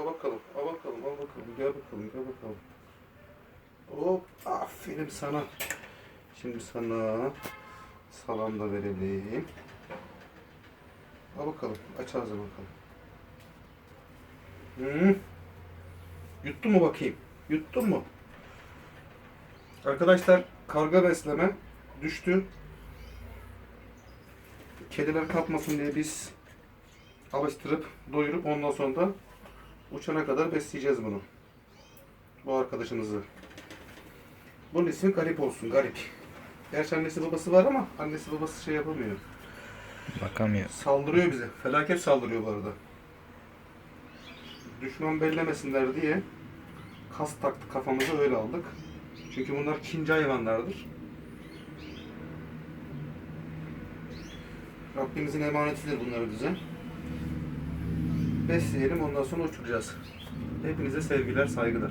Al bakalım, al bakalım, al bakalım. Gel bakalım, gel bakalım. Hop, aferin sana. Şimdi sana salam da verelim. Al bakalım, aç ağzını bakalım. Hı? Yuttun mu bakayım? Yuttun mu? Arkadaşlar karga besleme düştü. Kediler kapmasın diye biz alıştırıp doyurup ondan sonra da uçana kadar besleyeceğiz bunu. Bu arkadaşımızı. Bunun ismi garip olsun, garip. Gerçi annesi babası var ama annesi babası şey yapamıyor. Bakamıyor. Saldırıyor bize. Felaket saldırıyor bu arada. Düşman bellemesinler diye kas taktı kafamıza öyle aldık. Çünkü bunlar kinci hayvanlardır. Rabbimizin emanetidir bunları bize. Besleyelim ondan sonra uçuracağız. Hepinize sevgiler, saygılar.